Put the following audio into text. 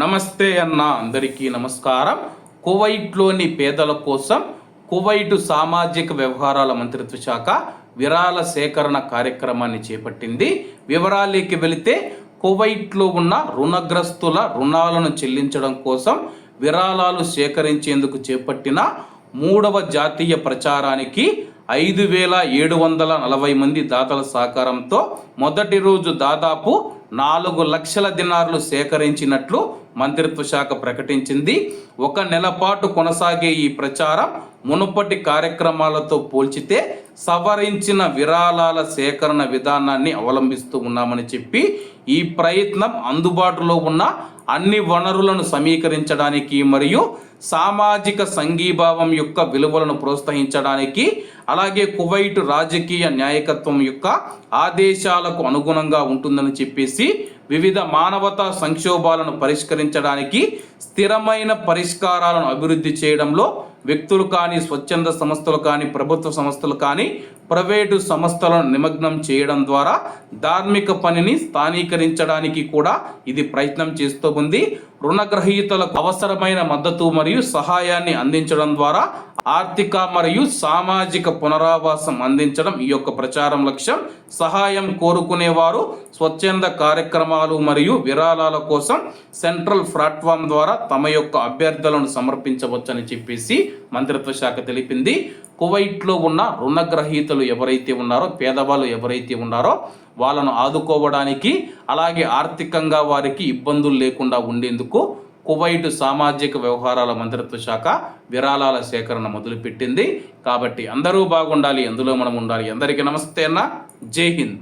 నమస్తే అన్న అందరికీ నమస్కారం. కువైట్లోని పేదల కోసం కువైట్ సామాజిక వ్యవహారాల మంత్రిత్వ శాఖ విరాళ సేకరణ కార్యక్రమాన్ని చేపట్టింది. వివరాలకి వెళితే కువైట్లో ఉన్న రుణగ్రస్తుల రుణాలను చెల్లించడం కోసం విరాళాలు సేకరించేందుకు చేపట్టిన మూడవ జాతీయ ప్రచారానికి ఐదు వేల ఏడు వందల నలభై మంది దాతల సహకారంతో మొదటి రోజు దాదాపు నాలుగు లక్షల దినార్లు సేకరించినట్లు మంత్రిత్వ శాఖ ప్రకటించింది. ఒక నెల పాటు కొనసాగే ఈ ప్రచారం మునుపటి కార్యక్రమాలతో పోల్చితే సవరించిన విరాళాల సేకరణ విధానాన్ని అవలంబిస్తూ ఉన్నామని చెప్పి ఈ ప్రయత్నం అందుబాటులో ఉన్న అన్ని వనరులను సమీకరించడానికి మరియు సామాజిక సంఘీభావం యొక్క విలువలను ప్రోత్సహించడానికి అలాగే కువైట్ రాజకీయ న్యాయకత్వం యొక్క ఆదేశాలకు అనుగుణంగా ఉంటుందని చెప్పేసి వివిధ మానవతా సంక్షోభాలను పరిష్కరించడానికి స్థిరమైన పరిష్కారాలను అభివృద్ధి చేయడంలో వ్యక్తులు కానీ స్వచ్ఛంద సంస్థలు కానీ ప్రభుత్వ సంస్థలు కానీ ప్రైవేటు సంస్థలను నిమగ్నం చేయడం ద్వారా ధార్మిక పనిని స్థానీకరించడానికి కూడా ఇది ప్రయత్నం చేస్తూ ఉంది. రుణగ్రహీతలకు అవసరమైన మద్దతు మరియు సహాయాన్ని అందించడం ద్వారా ఆర్థిక మరియు సామాజిక పునరావాసం అందించడం ఈ యొక్క ప్రచారం లక్ష్యం. సహాయం కోరుకునేవారు స్వచ్ఛంద కార్యక్రమాలు మరియు విరాళాల కోసం సెంట్రల్ ప్లాట్ఫామ్ ద్వారా తమ యొక్క అభ్యర్థులను సమర్పించవచ్చని చెప్పేసి మంత్రిత్వ శాఖ తెలిపింది. కువైట్లో ఉన్న రుణగ్రహీతలు ఎవరైతే ఉన్నారో పేదవాళ్ళు ఎవరైతే ఉన్నారో వాళ్ళను ఆదుకోవడానికి అలాగే ఆర్థికంగా వారికి ఇబ్బందులు లేకుండా ఉండేందుకు కువైట్ సామాజిక వ్యవహారాల మంత్రిత్వ శాఖ విరాళాల సేకరణ మొదలుపెట్టింది. కాబట్టి అందరూ బాగుండాలి అందులో మనం ఉండాలి. అందరికీ నమస్తే అన్న. జై హింద్.